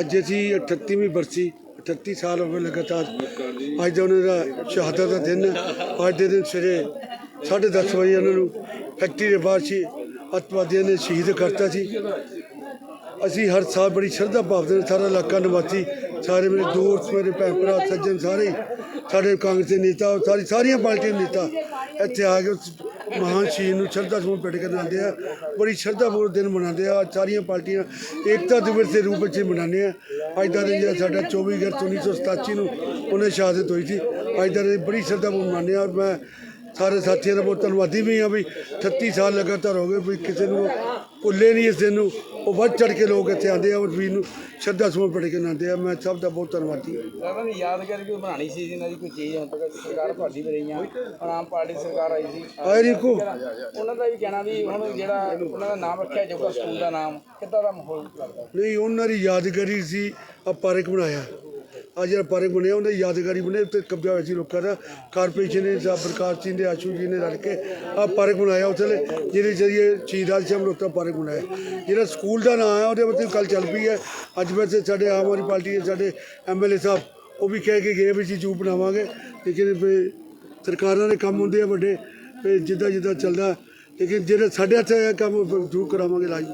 ਅੱਜ ਅਸੀਂ 38ਵੀਂ ਬਰਸੀ 38 ਸਾਲ ਹੋ ਗਏ ਲਗਾਤਾਰ। ਅੱਜ ਦਾ ਉਹਨਾਂ ਦਾ ਸ਼ਹਾਦਤ ਦਾ ਦਿਨ ਹੈ ਅੱਜ ਦੇ ਦਿਨ ਸਵੇਰੇ 10:30 ਵਜੇ ਉਹਨਾਂ ਨੂੰ ਫੈਕਟਰੀ ਦੇ ਬਾਹਰ ਸੀ, ਅੱਤਵਾਦੀਆਂ ਨੇ ਸ਼ਹੀਦ ਕਰਤਾ ਸੀ। ਅਸੀਂ ਹਰ ਸਾਲ ਬੜੀ ਸ਼ਰਧਾ ਭਾਵਨਾ ਨਾਲ ਸਾਰਾ ਇਲਾਕਾ ਨਿਵਾਸੀ, ਸਾਰੇ ਮੇਰੇ ਦੋਸਤ, ਮੇਰੇ ਭੈਣ ਭਰਾ ਸੱਜਣ ਸਾਰੇ ਸਾਡੇ ਕਾਂਗਰਸ ਦੇ ਨੇਤਾ, ਸਾਰੀ ਸਾਰੀਆਂ ਪਾਰਟੀਆਂ ਦੇ ਨੇਤਾ ਇੱਥੇ ਆ ਕੇ ਉਸ ਮਹਾਨ ਸ਼ਹੀਦ ਨੂੰ ਸ਼ਰਧਾ ਸਮੂਹ ਪੇਟ ਕਰਨ ਆਉਂਦੇ ਆ। ਬੜੀ ਸ਼ਰਧਾ ਪੂਰਵਕ ਦਿਨ ਮਨਾਉਂਦੇ ਆ। ਸਾਰੀਆਂ ਪਾਰਟੀਆਂ ਏਕਤਾ ਦਿਵਸ ਦੇ ਰੂਪ ਵਿੱਚ ਮਨਾਉਂਦੇ ਆ। ਅੱਜ ਦਾ ਦਿਨ ਜਿਹੜਾ ਸਾਡਾ 24 ਅਗਸਤ 1987 ਨੂੰ ਉਹਨੇ ਸ਼ਹਾਦਤ ਹੋਈ ਸੀ। ਅੱਜ ਦਾ ਦਿਨ ਬੜੀ ਸ਼ਰਧਾ ਪੂਰਵਕ ਮਨਾਉਂਦੇ ਆ ਔਰ ਮੈਂ ਸਾਰੇ ਸਾਥੀਆਂ ਦਾ ਬਹੁਤ ਧੰਨਵਾਦੀ ਵੀ ਹਾਂ ਵੀ 38 ਸਾਲ ਲਗਾਤਾਰ ਹੋ ਗਏ ਵੀ ਕਿਸੇ ਨੂੰ ਭੁੱਲੇ ਨਹੀਂ ਇਸ ਦਿਨ ਨੂੰ। ਉਹ ਵੱਧ ਚੜ ਕੇ ਲੋਕ ਇੱਥੇ ਆਉਂਦੇ ਆ ਉਸ ਵੀਰ ਨੂੰ ਸ਼ਰਧਾ ਸਮੂਹ ਪੜ ਕੇ ਆਉਂਦੇ ਆ। ਮੈਂ ਸਭ ਦਾ ਬਹੁਤ ਧੰਨਵਾਦੀ ਹਾਂ। ਉਹਨਾਂ ਦੀ ਯਾਦਗਾਰੀ ਕੋਈ ਬਣਾਣੀ ਸੀ ਜਿਨ੍ਹਾਂ ਦੀ ਕੋਈ ਚੀਜ਼ ਹੁਣ ਤੱਕ ਸਰਕਾਰ ਭਾਡੀ ਵੀ ਰਹੀਆਂ ਆਮ ਪਾਰਟੀ ਸਰਕਾਰ ਆਈ ਸੀ। ਆਏ ਰਿਕੂ ਉਹਨਾਂ ਦਾ ਵੀ ਕਹਿਣਾ ਵੀ ਹੁਣ ਜਿਹੜਾ ਉਹਨਾਂ ਦਾ ਨਾਮ ਰੱਖਿਆ ਜਾਊਗਾ ਸਕੂਲ ਦਾ ਨਾਮ ਕਿੱਦਾਂ ਦਾ ਮਾਹੌਲ ਲੱਗਦਾ? ਨਹੀਂ ਉਹਨਾਂ ਦੀ ਯਾਦਗਾਰੀ ਸੀ ਆ ਪਾਰਕ ਬਣਾਇਆ। ਆ ਜਿਹੜਾ ਪਾਰਕ ਬਣਿਆ ਉਹਨਾਂ ਦੀ ਯਾਦਗਾਰੀ ਬਣੇ ਉੱਤੇ ਕਬਜ਼ਾ ਹੋਇਆ ਸੀ ਲੋਕਾਂ ਦਾ। ਕਾਰਪੋਰੇਸ਼ਨ ਨੇ ਸਾਹਿਬ ਪ੍ਰਕਾਸ਼ ਸਿੰਘ ਦੇ ਆਸ਼ੂ ਜੀ ਨੇ ਰਲ ਕੇ ਆ ਪਾਰਕ ਬਣਾਇਆ ਉੱਥੇ ਜਿਹਦੇ ਜਰੀਏ ਸ਼ਹੀਦਾਂ ਸ਼ਾਮ ਲੋਕਾਂ ਪਾਰਕ ਬਣਾਇਆ। ਜਿਹੜਾ ਸਕੂਲ ਦਾ ਨਾਮ ਹੈ ਉਹਦੇ ਉੱਤੇ ਗੱਲ ਚੱਲ ਪਈ ਹੈ। ਅੱਜ ਵੈਸੇ ਸਾਡੇ ਆਮ ਆਦਮੀ ਪਾਰਟੀ ਦੇ ਸਾਡੇ ਐਮਐਲਏ ਸਾਹਿਬ, ਉਹ ਵੀ ਕਹਿ ਕੇ ਗਏ ਵੀ ਅਸੀਂ ਜੂ ਬਣਾਵਾਂਗੇ। ਲੇਕਿਨ ਵੀ ਸਰਕਾਰਾਂ ਦੇ ਕੰਮ ਹੁੰਦੇ ਆ ਵੱਡੇ ਵੀ ਜਿੱਦਾਂ ਜਿੱਦਾਂ ਚੱਲਦਾ, ਲੇਕਿਨ ਜਿਹੜੇ ਸਾਡੇ ਹੱਥ ਆਇਆ ਕੰਮ ਜ਼ਰੂਰ ਕਰਾਵਾਂਗੇ ਲਾਈ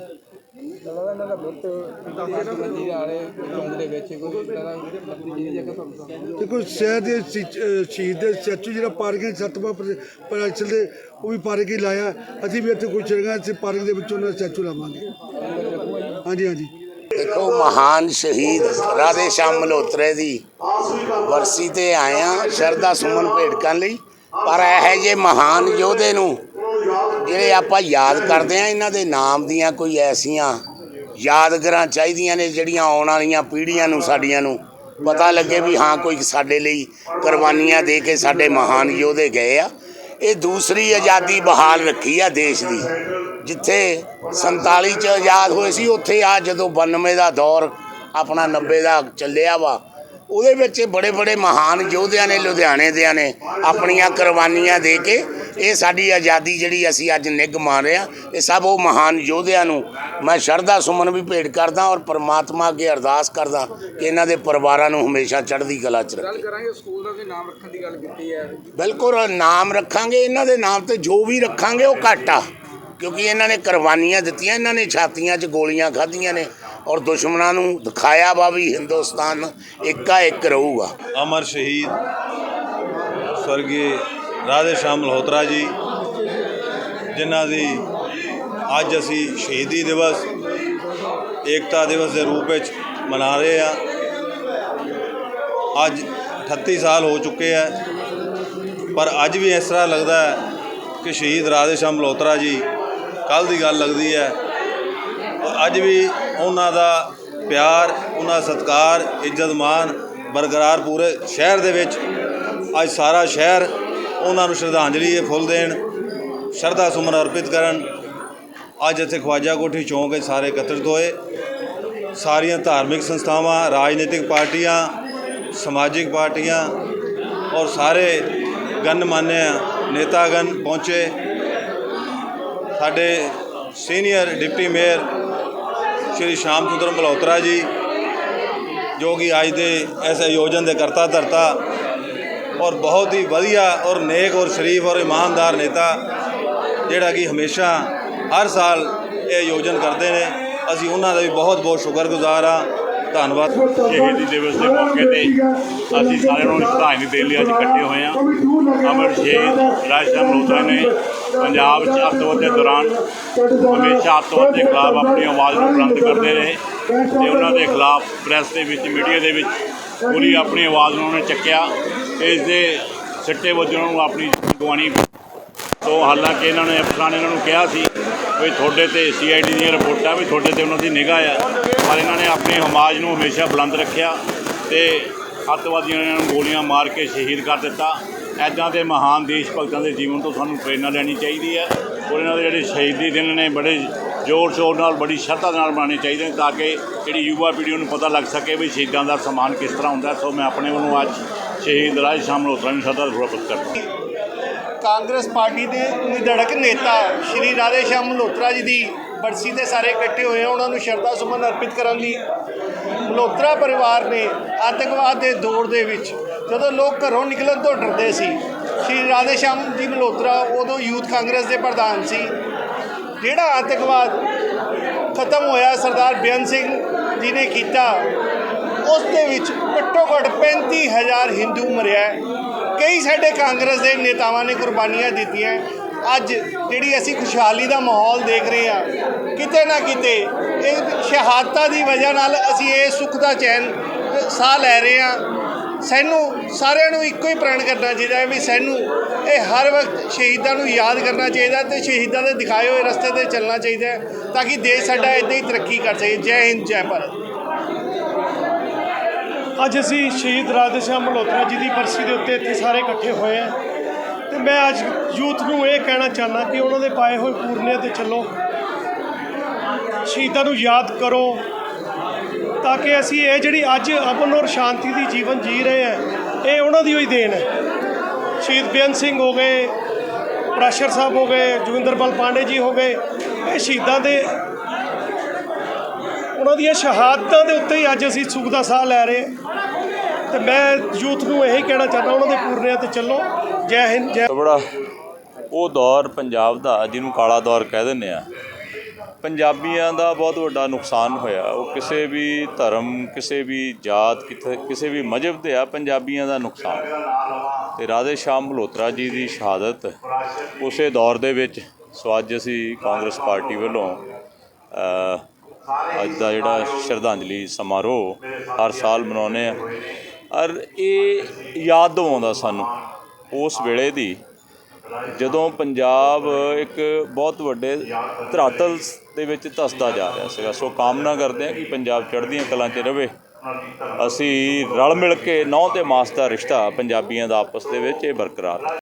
ਲੱਗਦਾ ਇਹਨਾਂ ਦਾ ਬਹੁਤ ਮੰਜੀ ਵਾਲੇ ਚੌਂਕ ਦੇ ਵਿੱਚ ਕੋਈ ਇਦਾਂ ਦਾ ਜਿਹੜੀ ਜਗ੍ਹਾ ਤੁਹਾਨੂੰ ਦੇਖੋ ਸ਼ਹਿਰ ਦੇ ਸ਼ੀ- ਅਹ ਸ਼ਹੀਦ ਦੇ ਸਟੈਚੂ ਜਿਹੜਾ ਪਾਰਕ ਹੈ ਸਤਵਾ ਪ੍ਰੈਕਟਲ ਦੇ ਉਹ ਵੀ ਪਾਰਕ ਹੀ ਲਾਇਆ। ਅਸੀਂ ਵੀ ਇੱਥੇ ਕੁਛ ਜਗ੍ਹਾ ਇੱਥੇ ਪਾਰਕ ਦੇ ਵਿੱਚ ਉਹਨਾਂ ਦਾ ਸਟੈਚੂ ਲਾਵਾਂਗੇ। ਹਾਂਜੀ ਹਾਂਜੀ। ਦੇਖੋ ਮਹਾਨ ਸ਼ਹੀਦ ਰਾਧੇ ਸ਼ਾਮ ਮਲਹੋਤਰੇ ਦੀ ਵਰਸੀ ਤੇ ਆਏ ਆ ਸ਼ਰਧਾ ਸੁਮਨ ਭੇਟ ਕਰਨ ਲਈ। ਪਰ ਇਹ ਜੇ ਮਹਾਨ ਯੋਧੇ ਨੂੰ ਜਿਹੜੇ ਆਪਾਂ ਯਾਦ ਕਰਦੇ ਆ ਇਹਨਾਂ ਦੇ ਨਾਮ ਦੀਆਂ ਕੋਈ ਐਸੀਆਂ ਯਾਦਗਾਰਾਂ ਚਾਹੀਦੀਆਂ ਨੇ ਜਿਹੜੀਆਂ ਆਉਣ ਵਾਲੀਆਂ ਪੀੜ੍ਹੀਆਂ ਨੂੰ, ਸਾਡੀਆਂ ਨੂੰ। ਪਤਾ ਲੱਗੇ ਵੀ ਹਾਂ, ਕੋਈ ਸਾਡੇ ਲਈ ਕੁਰਬਾਨੀਆਂ ਦੇ ਕੇ ਸਾਡੇ ਮਹਾਨ ਯੋਧੇ ਗਏ ਆ। ਇਹ ਦੂਸਰੀ ਆਜ਼ਾਦੀ ਬਹਾਲ ਰੱਖੀ ਆ ਦੇਸ਼ ਦੀ। ਜਿੱਥੇ 47 ਚ ਆਜ਼ਾਦ ਹੋਏ ਸੀ, ਉੱਥੇ ਆ ਜਦੋਂ 92 ਦਾ ਦੌਰ ਆਪਣਾ 90 ਦਾ ਚੱਲਿਆ ਵਾ। ਉਹਦੇ ਵਿੱਚ ਬੜੇ ਬੜੇ ਮਹਾਨ ਯੋਧਿਆਂ ਨੇ, ਲੁਧਿਆਣੇ ਦਿਆਂ ਨੇ ਆਪਣੀਆਂ ਕੁਰਬਾਨੀਆਂ ਦੇ ਕੇ ਇਹ ਸਾਡੀ ਆਜ਼ਾਦੀ ਜਿਹੜੀ ਅਸੀਂ ਅੱਜ ਨਿੱਘ ਮਾਣ ਰਹੇ ਹਾਂ ਇਹ ਸਭ ਉਹ ਮਹਾਨ ਯੋਧਿਆਂ ਨੂੰ ਮੈਂ ਸ਼ਰਧਾ ਸੁਮਨ ਵੀ ਭੇਟ ਕਰਦਾ ਔਰ ਪ੍ਰਮਾਤਮਾ ਅੱਗੇ ਅਰਦਾਸ ਕਰਦਾ ਕਿ ਇਹਨਾਂ ਦੇ ਪਰਿਵਾਰਾਂ ਨੂੰ ਹਮੇਸ਼ਾ ਚੜ੍ਹਦੀ ਕਲਾ 'ਚ ਰੱਖੇ। ਗੱਲ ਕਰਾਂਗੇ ਸਕੂਲ ਦਾ ਵੀ ਨਾਮ ਰੱਖਣ ਦੀ ਗੱਲ ਕੀਤੀ ਹੈ। ਬਿਲਕੁਲ ਨਾਮ ਰੱਖਾਂਗੇ ਇਹਨਾਂ ਦੇ ਨਾਮ ਤੇ ਜੋ ਵੀ ਰੱਖਾਂਗੇ ਉਹ ਘੱਟ ਆ। ਕਿਉਂਕਿ ਇਹਨਾਂ ਨੇ ਕੁਰਬਾਨੀਆਂ ਦਿੱਤੀਆਂ ਇਹਨਾਂ ਨੇ ਛਾਤੀਆਂ 'ਚ ਗੋਲੀਆਂ ਖਾਧੀਆਂ ਨੇ ਔਰ ਦੁਸ਼ਮਣਾਂ ਨੂੰ ਦਿਖਾਇਆ ਵਾ ਵੀ ਹਿੰਦੁਸਤਾਨ ਇੱਕਾ ਇੱਕ ਰਹੂਗਾ। ਅਮਰ ਸ਼ਹੀਦ ਸਵਰਗੀ ਰਾਧੇ ਸ਼ਾਮ ਮਲਹੋਤਰਾ ਜੀ ਜਿਨ੍ਹਾਂ ਦੀ ਅੱਜ ਅਸੀਂ ਸ਼ਹੀਦੀ ਦਿਵਸ, ਏਕਤਾ ਦਿਵਸ ਦੇ ਰੂਪ ਵਿੱਚ ਮਨਾ ਰਹੇ ਆ ਅੱਜ 38 ਸਾਲ ਹੋ ਚੁੱਕੇ ਆ, ਪਰ ਅੱਜ ਵੀ ਇਸ ਤਰ੍ਹਾਂ ਲੱਗਦਾ ਹੈ ਕਿ ਸ਼ਹੀਦ ਰਾਧੇ ਸ਼ਾਮ ਮਲਹੋਤਰਾ ਜੀ ਕੱਲ ਦੀ ਗੱਲ ਲੱਗਦੀ ਹੈ। ਅੱਜ ਵੀ ਉਹਨਾਂ ਦਾ ਪਿਆਰ, ਉਹਨਾਂ ਦਾ ਸਤਿਕਾਰ, ਇੱਜ਼ਤ ਮਾਨ ਬਰਕਰਾਰ ਪੂਰੇ ਸ਼ਹਿਰ ਦੇ ਵਿੱਚ, ਅੱਜ ਸਾਰਾ ਸ਼ਹਿਰ ਉਹਨਾਂ ਨੂੰ ਸ਼ਰਧਾਂਜਲੀ ਦੇ ਫੁੱਲ ਦੇਣ, ਸ਼ਰਧਾ ਸੁਮਨ ਅਰਪਿਤ ਕਰਨ ਅੱਜ ਇੱਥੇ ਖਵਾਜਾ ਕੋਠੀ ਚੌਂਕ ਵਿੱਚ ਸਾਰੇ ਇਕੱਤਰਿਤ ਹੋਏ ਸਾਰੀਆਂ ਧਾਰਮਿਕ ਸੰਸਥਾਵਾਂ, ਰਾਜਨੀਤਿਕ ਪਾਰਟੀਆਂ, ਸਮਾਜਿਕ ਪਾਰਟੀਆਂ ਔਰ ਸਾਰੇ ਗਣਮਾਨਿਆ ਨੇਤਾਗਣ ਪਹੁੰਚੇ। ਸਾਡੇ ਸੀਨੀਅਰ ਡਿਪਟੀ ਮੇਅਰ ਸ਼੍ਰੀ ਸ਼ਾਮ ਸੁੰਦਰ ਮਲਹੋਤਰਾ ਜੀ, ਜੋ ਕਿ ਅੱਜ ਦੇ ਇਸ ਆਯੋਜਨ ਦੇ ਕਰਤਾ ਧਰਤਾ ਔਰ ਬਹੁਤ ਹੀ ਵਧੀਆ ਔਰ ਨੇਕ ਔਰ ਸ਼ਰੀਫ ਔਰ ਇਮਾਨਦਾਰ ਨੇਤਾ, ਜਿਹੜਾ ਕਿ ਹਮੇਸ਼ਾ ਹਰ ਸਾਲ ਇਹ ਆਯੋਜਨ ਕਰਦੇ ਨੇ। ਅਸੀਂ ਉਹਨਾਂ ਦਾ ਵੀ ਬਹੁਤ ਬਹੁਤ ਸ਼ੁਕਰਗੁਜ਼ਾਰ ਆ ਧੰਨਵਾਦ। ਸ਼ਹੀਦੀ ਦਿਵਸ ਦੇ ਮੌਕੇ ਤੇ ਅਸੀਂ ਸਾਰਿਆਂ ਨੂੰ ਸ਼ਰਧਾਂਜਲੀ ਦੇਣ ਲਈ ਅੱਜ ਇਕੱਠੇ ਹੋਏ ਹਾਂ। ਅਮਰ ਸ਼ਹੀਦ ਰਾਜਾ ਮਲਹੋਤਰਾ ਨੇ ਪੰਜਾਬ 'ਚ ਅੱਤਵਾਦ ਦੇ ਦੌਰਾਨ ਹਮੇਸ਼ਾ ਅੱਤਵਾਦ ਦੇ ਖਿਲਾਫ ਆਪਣੀ ਆਵਾਜ਼ ਨੂੰ ਬੁਲੰਦ ਕਰਦੇ ਰਹੇ ਤੇ ਉਹਨਾਂ ਦੇ ਖਿਲਾਫ ਪ੍ਰੈਸ ਦੇ ਵਿੱਚ, ਮੀਡੀਆ ਦੇ ਵਿੱਚ ਪੂਰੀ ਆਪਣੀ ਆਵਾਜ਼ ਨੂੰ ਉਹਨੇ ਚੱਕਿਆ। ਇਸ ਦੇ ਸਿੱਟੇ ਵਜੋਂ ਉਹਨਾਂ ਨੂੰ ਆਪਣੀ ਗਵਾਣੀ ਸੋ ਹਾਲਾਂਕਿ ਇਹਨਾਂ ਨੇ ਅਫਸਰਾਂ ਨੇ ਇਹਨਾਂ ਨੂੰ ਕਿਹਾ ਸੀ ਵੀ ਤੁਹਾਡੇ ਤੇ ਸੀਆਈਡੀ ਦੀਆਂ ਰਿਪੋਰਟਾਂ ਵੀ ਤੁਹਾਡੇ ਤੇ ਉਹਨਾਂ ਦੀ ਨਿਗਾਹ ਆ, ਪਰ ਇਹਨਾਂ ਨੇ ਆਪਣੇ ਹਮਾਜ ਨੂੰ ਹਮੇਸ਼ਾ ਬੁਲੰਦ ਰੱਖਿਆ ਤੇ ਅੱਤਵਾਦੀਆਂ ਨੇ ਇਹਨਾਂ ਨੂੰ ਗੋਲੀਆਂ ਮਾਰ ਕੇ ਸ਼ਹੀਦ ਕਰ ਦਿੱਤਾ। ਐਦਾਂ ਦੇ ਮਹਾਨ ਦੇਸ਼ ਭਗਤਾਂ ਦੇ ਜੀਵਨ ਤੋਂ ਸਾਨੂੰ ਪ੍ਰੇਰਨਾ ਲੈਣੀ ਚਾਹੀਦੀ ਹੈ ਔਰ ਇਹਨਾਂ ਦੇ ਜਿਹੜੇ ਸ਼ਹੀਦੀ ਦਿਨ ਨੇ ਬੜੇ ਜ਼ੋਰ ਸ਼ੋਰ ਨਾਲ, ਬੜੀ ਸ਼ਰਧਾ ਨਾਲ ਮਨਾਉਣੇ ਚਾਹੀਦੇ ਨੇ ਤਾਂ ਕਿ ਜਿਹੜੀ ਯੁਵਾ ਪੀੜ੍ਹੀ ਨੂੰ ਪਤਾ ਲੱਗ ਸਕੇ ਵੀ ਸ਼ਹੀਦਾਂ ਦਾ ਸਨਮਾਨ ਕਿਸ ਤਰ੍ਹਾਂ ਹੁੰਦਾ ਸੋ ਮੈਂ ਆਪਣੇ ਵੱਲੋਂ ਅੱਜ ਸ਼ਹੀਦ ਰਾਜ ਸ਼ਾਮ ਮਲਹੋਤਰਾ ਨੂੰ ਸ਼ਰਧਾ ਸੁਰੱਪਿਤ ਕਰਦਾ ਕਾਂਗਰਸ ਪਾਰਟੀ ਦੇ ਨਿਧੜਕ ਨੇਤਾ ਸ਼੍ਰੀ ਰਾਧੇ ਸ਼ਾਮ ਮਲਹੋਤਰਾ ਜੀ ਦੀ ਬਰਸੀ ਤੇ ਸਾਰੇ ਇਕੱਠੇ ਹੋਏ ਆ, ਉਹਨਾਂ ਨੂੰ ਸ਼ਰਧਾ ਸੁਮਨ ਅਰਪਿਤ ਕਰਨ ਲਈ। ਮਲਹੋਤਰਾ ਪਰਿਵਾਰ ਨੇ ਆਤੰਕਵਾਦ ਦੇ ਦੌਰ ਦੇ ਵਿੱਚ ਜਦੋਂ ਲੋਕ ਘਰੋਂ ਨਿਕਲਣ ਤੋਂ ਡਰਦੇ ਸੀ, ਸ਼੍ਰੀ ਰਾਧੇ ਸ਼ਾਮ ਜੀ ਮਲਹੋਤਰਾ ਉਦੋਂ ਯੂਥ ਕਾਂਗਰਸ ਦੇ ਪ੍ਰਧਾਨ ਸੀ। ਜਿਹੜਾ ਆਤੰਕਵਾਦ ਖਤਮ ਹੋਇਆ, ਸਰਦਾਰ ਬੇਅੰਤ ਸਿੰਘ ਜੀ ਨੇ ਕੀਤਾ, ਉਸ ਦੇ ਵਿੱਚ ਘੱਟੋ ਘੱਟ 35000 ਹਿੰਦੂ ਮਰਿਆ। ਕਈ ਸਾਡੇ ਕਾਂਗਰਸ ਦੇ ਨੇਤਾਵਾਂ ਨੇ ਕੁਰਬਾਨੀਆਂ ਦਿੱਤੀਆਂ। ਅੱਜ ਜਿਹੜੀ ਅਸੀਂ ਖੁਸ਼ਹਾਲੀ ਦਾ ਮਾਹੌਲ ਦੇਖ ਰਹੇ ਹਾਂ, ਕਿਤੇ ਨਾ ਕਿਤੇ ਇਹ ਸ਼ਹਾਦਤਾਂ ਦੀ ਵਜ੍ਹਾ ਨਾਲ ਅਸੀਂ ਇਹ ਸੁੱਖ ਦਾ ਚੈਨ ਸਾਹ ਲੈ ਰਹੇ ਹਾਂ। ਸਾਨੂੰ ਸਾਰਿਆਂ ਨੂੰ ਇੱਕੋ ਹੀ ਪ੍ਰਣ ਕਰਨਾ ਚਾਹੀਦਾ ਹੈ ਵੀ ਸਾਨੂੰ ਇਹ ਹਰ ਵਕਤ ਸ਼ਹੀਦਾਂ ਨੂੰ ਯਾਦ ਕਰਨਾ ਚਾਹੀਦਾ ਤੇ ਸ਼ਹੀਦਾਂ ਦੇ ਦਿਖਾਏ ਹੋਏ ਰਸਤੇ ਤੇ ਚੱਲਣਾ ਚਾਹੀਦਾ ਤਾਂ ਕਿ ਦੇਸ਼ ਸਾਡਾ ਇਦਾਂ ਹੀ ਤਰੱਕੀ ਕਰ ਸਕੇ। ਜੈ ਹਿੰਦ, ਜੈ ਭਾਰਤ। ਅੱਜ ਅਸੀਂ ਸ਼ਹੀਦ ਰਾਧੇ ਸ਼ਾਮ ਮਲਹੋਤਰਾ ਜੀ ਦੀ ਬਰਸੀ ਦੇ ਉੱਤੇ ਇੱਥੇ ਸਾਰੇ ਇਕੱਠੇ ਹੋਏ ਆ ਤੇ ਮੈਂ ਅੱਜ ਯੂਥ ਨੂੰ ਇਹ ਕਹਿਣਾ ਚਾਹੁੰਦਾ ਕਿ ਉਹਨਾਂ ਦੇ ਪਾਏ ਹੋਏ ਪੂਰਨਿਆਂ ਤੇ ਚੱਲੋ। ਸ਼ਹੀਦਾਂ ਨੂੰ ਯਾਦ ਕਰੋ ਤਾਂ ਕਿ ਅਸੀਂ ਇਹ ਜਿਹੜੀ ਅੱਜ ਅਮਨ ਔਰ ਸ਼ਾਂਤੀ ਦੀ ਜੀਵਨ ਜੀ ਰਹੇ ਆ ਇਹ ਉਹਨਾਂ ਦੀ ਹੋਈ ਦੇਣ ਹੈ। ਸ਼ਹੀਦ ਬੇਅੰਤ ਸਿੰਘ ਹੋ ਗਏ, ਪ੍ਰੈਸ਼ਰ ਸਾਹਿਬ ਹੋ ਗਏ ਜੋਗਿੰਦਰਪਾਲ ਪਾਂਡੇ ਜੀ ਹੋ ਗਏ, ਇਹ ਸ਼ਹੀਦਾਂ ਦੇ ਉਹਨਾਂ ਦੀਆਂ ਸ਼ਹਾਦਤਾਂ ਦੇ ਉੱਤੇ ਹੀ ਅੱਜ ਅਸੀਂ ਸੁੱਖ ਦਾ ਸਾਹ ਲੈ ਰਹੇ ਹਾਂ। ਤੇ ਮੈਂ ਯੂਥ ਨੂੰ ਇਹੀ ਕਹਿਣਾ ਚਾਹੁੰਦਾ, ਉਹਨਾਂ ਦੇ ਪੂਰਨਿਆਂ ਤੇ ਚੱਲੋ। ਜੈ ਹਿੰਦ, ਜੈ ਬੜਾ ਉਹ ਦੌਰ ਪੰਜਾਬ ਦਾ, ਜਿਹਨੂੰ ਕਾਲਾ ਦੌਰ ਕਹਿ ਦਿੰਦੇ ਆ। ਪੰਜਾਬੀਆਂ ਦਾ ਬਹੁਤ ਵੱਡਾ ਨੁਕਸਾਨ ਹੋਇਆ। ਉਹ ਕਿਸੇ ਵੀ ਧਰਮ, ਕਿਸੇ ਵੀ ਜਾਤ, ਕਿਥੇ, ਕਿਸੇ ਵੀ ਮਜ਼ਹਬ 'ਤੇ ਆ, ਪੰਜਾਬੀਆਂ ਦਾ ਨੁਕਸਾਨ। ਤੇ ਰਾਧੇ ਸ਼ਾਮ ਮਲਹੋਤਰਾ ਜੀ ਦੀ ਸ਼ਹਾਦਤ ਉਸੇ ਦੌਰ ਦੇ ਵਿੱਚ, ਸੋ ਅੱਜ ਅਸੀਂ ਕਾਂਗਰਸ ਪਾਰਟੀ ਵੱਲੋਂ ਅੱਜ ਦਾ ਜਿਹੜਾ ਸ਼ਰਧਾਂਜਲੀ ਸਮਾਰੋਹ ਹਰ ਸਾਲ ਮਨਾਉਂਦੇ ਆ। ਔਰ ਇਹ ਯਾਦ ਦਿਵਾਉਂਦਾ ਸਾਨੂੰ ਉਸ ਵੇਲੇ ਦੀ, ਜਦੋਂ ਪੰਜਾਬ ਇੱਕ ਬਹੁਤ ਵੱਡੇ ਧਰਾਤਲ ਦੇ ਵਿੱਚ ਧਸਦਾ ਜਾ ਰਿਹਾ ਸੀਗਾ। ਸੋ ਕਾਮਨਾ ਕਰਦੇ ਹਾਂ ਕਿ ਪੰਜਾਬ ਚੜ੍ਹਦੀਆਂ ਕਲਾਂ 'ਚ ਰਵੇ। ਅਸੀਂ ਰਲ ਮਿਲ ਕੇ ਨੌ ਤੇ ਮਾਸ ਦਾ ਰਿਸ਼ਤਾ ਪੰਜਾਬੀਆਂ ਦਾ ਆਪਸ ਦੇ ਵਿੱਚ ਇਹ ਬਰਕਰਾਰ